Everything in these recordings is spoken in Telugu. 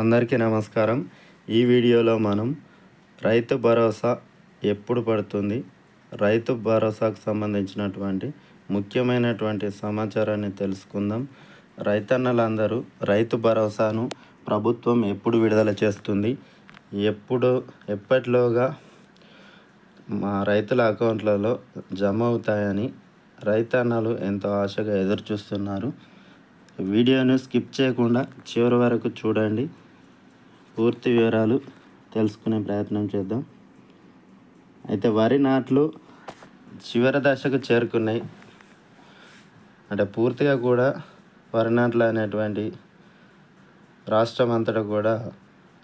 అందరికీ నమస్కారం. ఈ వీడియోలో మనం రైతు భరోసా ఎప్పుడు పడుతుంది? రైతు భరోసాకు సంబంధించినటువంటి ముఖ్యమైనటువంటి సమాచారాన్ని తెలుసుకుందాం. రైతన్నలందరూ రైతు భరోసాను ప్రభుత్వం ఎప్పుడు విడుదల చేస్తుంది? ఎప్పుడు ఎప్పటిలోగా మా రైతుల అకౌంట్లలో జమ అవుతాయని రైతన్నలు ఎంతో ఆశగా ఎదురు చూస్తున్నారు వీడియోను స్కిప్ చేయకుండా చివరి వరకు చూడండి. పూర్తి వివరాలు తెలుసుకునే ప్రయత్నం చేద్దాం. అయితే వరి నాట్లు చివరి దశకు చేరుకున్నాయి. అంటే పూర్తిగా కూడా వరి నాట్లు అనేటువంటి రాష్ట్రం అంతటా కూడా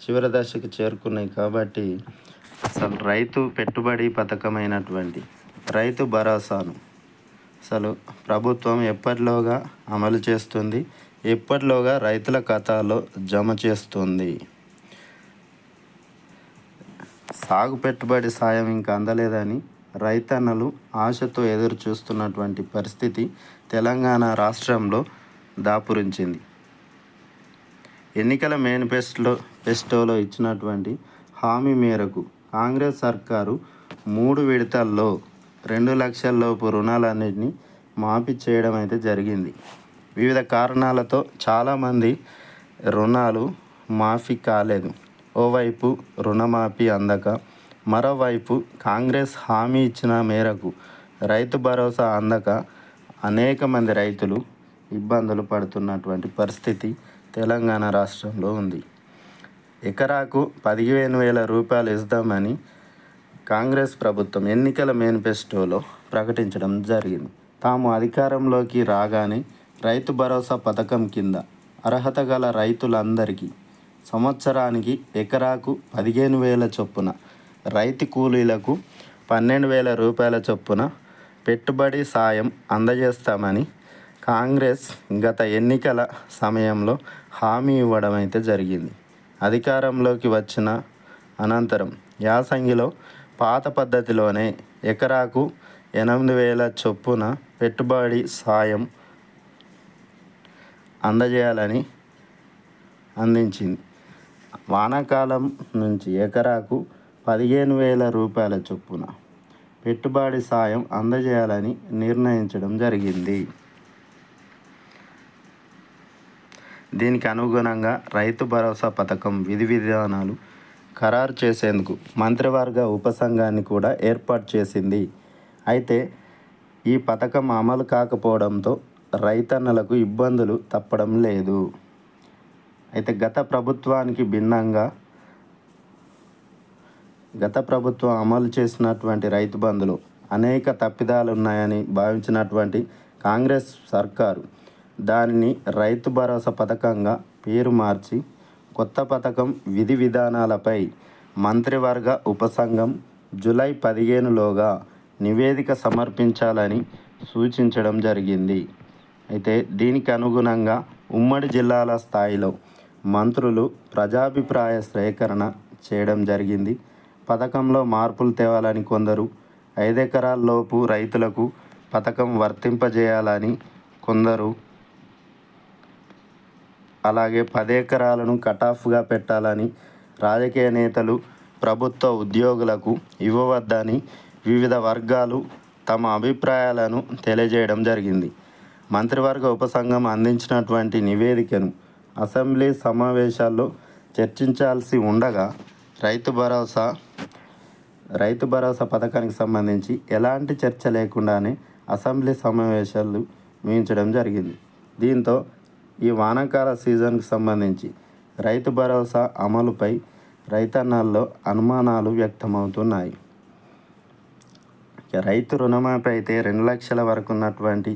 చివరి దశకు చేరుకున్నాయి కాబట్టి అసలు రైతు పెట్టుబడి పథకమైనటువంటి రైతు భరోసాను అసలు ప్రభుత్వం ఎప్పటిలోగా అమలు చేస్తుంది ఎప్పటిలోగా రైతుల ఖాతాలో జమ చేస్తుంది. సాగు పెట్టుబడి సాయం ఇంకా అందలేదని రైతన్నలు ఆశతో ఎదురు చూస్తున్నటువంటి పరిస్థితి తెలంగాణ రాష్ట్రంలో దాపురించింది. ఎన్నికల మేనిఫెస్టో ఫెస్టోలో ఇచ్చినటువంటి హామీ మేరకు కాంగ్రెస్ సర్కారు మూడు విడతల్లో రెండు లక్షల్లోపు రుణాలన్నింటినీ మాఫీ చేయడం అయితే జరిగింది. వివిధ కారణాలతో చాలామంది రుణాలు మాఫీ కాలేదు. ఓవైపు రుణమాఫీ అందక మరోవైపు కాంగ్రెస్ హామీ ఇచ్చిన మేరకు రైతు భరోసా అందక అనేక మంది రైతులు ఇబ్బందులు పడుతున్నటువంటి పరిస్థితి తెలంగాణ రాష్ట్రంలో ఉంది. ఎకరాకు పదిహేను వేల రూపాయలు ఇస్తామని కాంగ్రెస్ ప్రభుత్వం ఎన్నికల మేనిఫెస్టోలో ప్రకటించడం జరిగింది. తాము అధికారంలోకి రాగానే రైతు భరోసా పథకం కింద అర్హత గల రైతులందరికీ సంవత్సరానికి ఎకరాకు పదిహేను వేల చొప్పున రైతు కూలీలకు పన్నెండు వేల రూపాయల చొప్పున పెట్టుబడి సాయం అందజేస్తామని కాంగ్రెస్ గత ఎన్నికల సమయంలో హామీ ఇవ్వడం అయితే జరిగింది. అధికారంలోకి వచ్చిన అనంతరం యాసంగిలో పాత పద్ధతిలోనే ఎకరాకు ఎనిమిది వేల చొప్పున పెట్టుబడి సాయం అందజేయాలని అందించింది. వానాకాలం నుంచి ఎకరాకు పదిహేను వేల రూపాయల చొప్పున పెట్టుబడి సాయం అందజేయాలని నిర్ణయించడం జరిగింది. దీనికి అనుగుణంగా రైతు భరోసా పథకం విధి విధానాలు ఖరారు చేసేందుకు మంత్రివర్గ ఉపసంఘాన్ని కూడా ఏర్పాటు చేసింది. అయితే ఈ పథకం అమలు కాకపోవడంతో రైతన్నలకు ఇబ్బందులు తప్పడం లేదు. అయితే గత ప్రభుత్వానికి భిన్నంగా గత ప్రభుత్వం అమలు చేసినటువంటి రైతు బంధులు అనేక తప్పిదాలు ఉన్నాయని భావించినటువంటి కాంగ్రెస్ సర్కారు దానిని రైతు భరోసా పథకంగా పేరు మార్చి కొత్త పథకం విధి విధానాలపై మంత్రివర్గ ఉపసంఘం జూలై పదిహేనులోగా నివేదిక సమర్పించాలని సూచించడం జరిగింది. అయితే దీనికి అనుగుణంగా ఉమ్మడి జిల్లాల స్థాయిలో మంత్రులు ప్రజాభిప్రాయ సేకరణ చేయడం జరిగింది. పథకంలో మార్పులు తేవాలని కొందరు ఐదెకరాల్లోపు రైతులకు పథకం వర్తింపజేయాలని కొందరు అలాగే పదెకరాలను కటాఫ్గా పెట్టాలని రాజకీయ నేతలు ప్రభుత్వ ఉద్యోగులకు ఇవ్వవద్దని వివిధ వర్గాలు తమ అభిప్రాయాలను తెలియజేయడం జరిగింది. మంత్రివర్గ ఉపసంఘం అందించినటువంటి నివేదికను అసెంబ్లీ సమావేశాల్లో చర్చించాల్సి ఉండగా రైతు భరోసా రైతు భరోసా పథకానికి సంబంధించి ఎలాంటి చర్చ లేకుండానే అసెంబ్లీ సమావేశాలు మించడం జరిగింది. దీంతో ఈ వానాకాల సీజన్కు సంబంధించి రైతు భరోసా అమలుపై రైతన్నల్లో అనుమానాలు వ్యక్తమవుతున్నాయి. రైతు రుణమాపై అయితే రెండు లక్షల వరకు ఉన్నటువంటి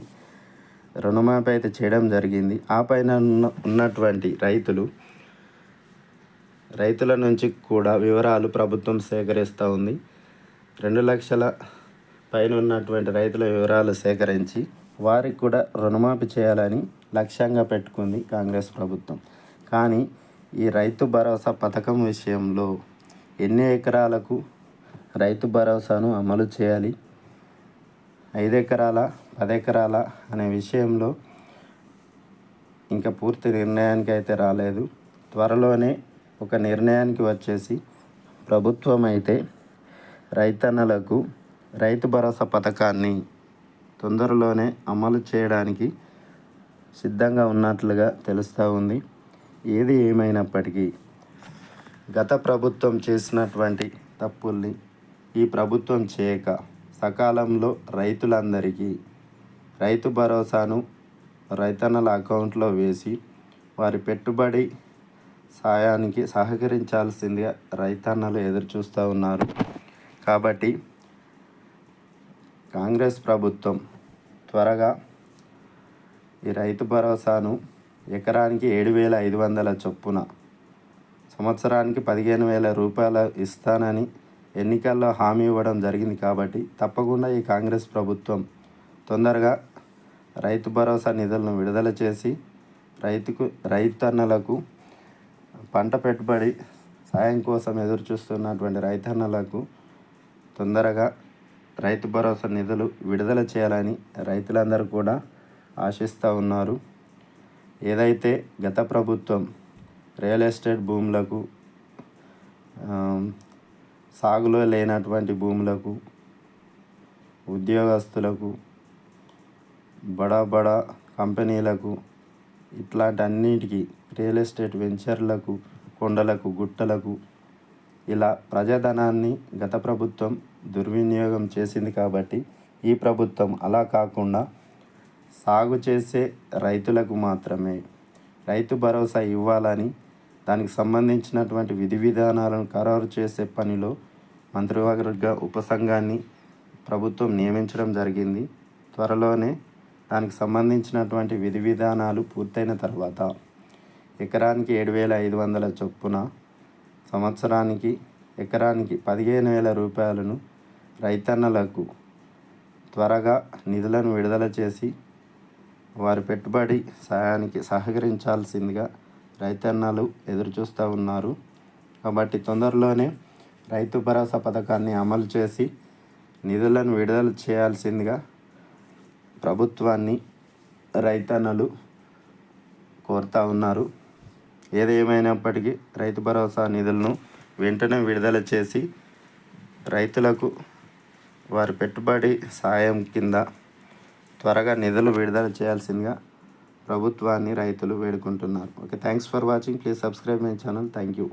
రుణమాఫీ అయితే చేయడం జరిగింది. ఆ పైన ఉన్న ఉన్నటువంటి రైతులు రైతుల నుంచి కూడా వివరాలు ప్రభుత్వం సేకరిస్తూ ఉంది. రెండు లక్షల పైన ఉన్నటువంటి రైతుల వివరాలు సేకరించి వారికి కూడా రుణమాఫీ చేయాలని లక్ష్యంగా పెట్టుకుంది కాంగ్రెస్ ప్రభుత్వం. కానీ ఈ రైతు భరోసా పథకం విషయంలో ఎన్ని ఎకరాలకు రైతు భరోసాను అమలు చేయాలి? ఐదు ఎకరాల పది ఎకరాల అనే విషయంలో ఇంకా పూర్తి నిర్ణయానికి అయితే రాలేదు. త్వరలోనే ఒక నిర్ణయానికి వచ్చేసి ప్రభుత్వం అయితే రైతన్నలకు రైతు భరోసా పథకాన్ని తొందరలోనే అమలు చేయడానికి సిద్ధంగా ఉన్నట్లుగా తెలుస్తూ ఉంది. ఏది ఏమైనప్పటికీ గత ప్రభుత్వం చేసినటువంటి తప్పుల్ని ఈ ప్రభుత్వం చేయక సకాలంలో రైతులందరికీ రైతు భరోసాను రైతన్నల అకౌంట్లో వేసి వారి పెట్టుబడి సాయానికి సహకరించాల్సిందిగా రైతన్నలు ఎదురుచూస్తూ ఉన్నారు. కాబట్టి కాంగ్రెస్ ప్రభుత్వం త్వరగా ఈ రైతు భరోసాను ఎకరానికి ఏడు వేల ఐదు వందల చొప్పున సంవత్సరానికి పదిహేను వేల రూపాయలు ఇస్తానని ఎన్నికల్లో హామీ ఇవ్వడం జరిగింది కాబట్టి తప్పకుండా ఈ కాంగ్రెస్ ప్రభుత్వం తొందరగా రైతు భరోసా నిధులను విడుదల చేసి రైతుకు రైతన్నలకు పంట పెట్టుబడి సాయం కోసం ఎదురు చూస్తున్నటువంటి రైతన్నలకు తొందరగా రైతు భరోసా నిధులు విడుదల చేయాలని రైతులందరూ కూడా ఆశిస్తూ ఉన్నారు. ఏదైతే గత ప్రభుత్వం రియల్ ఎస్టేట్ భూములకు సాగులో లేనటువంటి భూములకు ఉద్యోగస్తులకు బడా బడా కంపెనీలకు ఇట్లాంటి అన్నిటికీ రియల్ ఎస్టేట్ వెంచర్లకు కొండలకు గుట్టలకు ఇలా ప్రజాధనాన్ని గత ప్రభుత్వం దుర్వినియోగం చేసింది కాబట్టి ఈ ప్రభుత్వం అలా కాకుండా సాగు చేసే రైతులకు మాత్రమే. రైతు భరోసా ఇవ్వాలని దానికి సంబంధించినటువంటి విధి విధానాలను ఖరారు చేసే పనిలో మంత్రివర్గ ఉపసంఘాన్ని ప్రభుత్వం నియమించడం జరిగింది. త్వరలోనే దానికి సంబంధించినటువంటి విధి విధానాలు పూర్తయిన తర్వాత ఎకరానికి ఏడు వేల ఐదు వందల చొప్పున సంవత్సరానికి ఎకరానికి పదిహేను వేల రూపాయలను రైతన్నలకు త్వరగా నిధులను విడుదల చేసి వారి పెట్టుబడి సాయానికి సహకరించాల్సిందిగా రైతన్నలు ఎదురుచూస్తూ ఉన్నారు. కాబట్టి తొందరలోనే రైతు భరోసా పథకాన్ని అమలు చేసి నిధులను విడుదల చేయాల్సిందిగా ప్రభుత్వాన్ని రైతన్నలు కోరుతూ ఉన్నారు. ఏదేమైనప్పటికీ రైతు భరోసా నిధులను వెంటనే విడుదల చేసి రైతులకు వారి పెట్టుబడి సాయం కింద త్వరగా నిధులు విడుదల చేయాల్సిందిగా ప్రభుత్వాన్ని రైతులు వేడుకుంటున్నారు. Okay thanks for watching please subscribe my channel thank you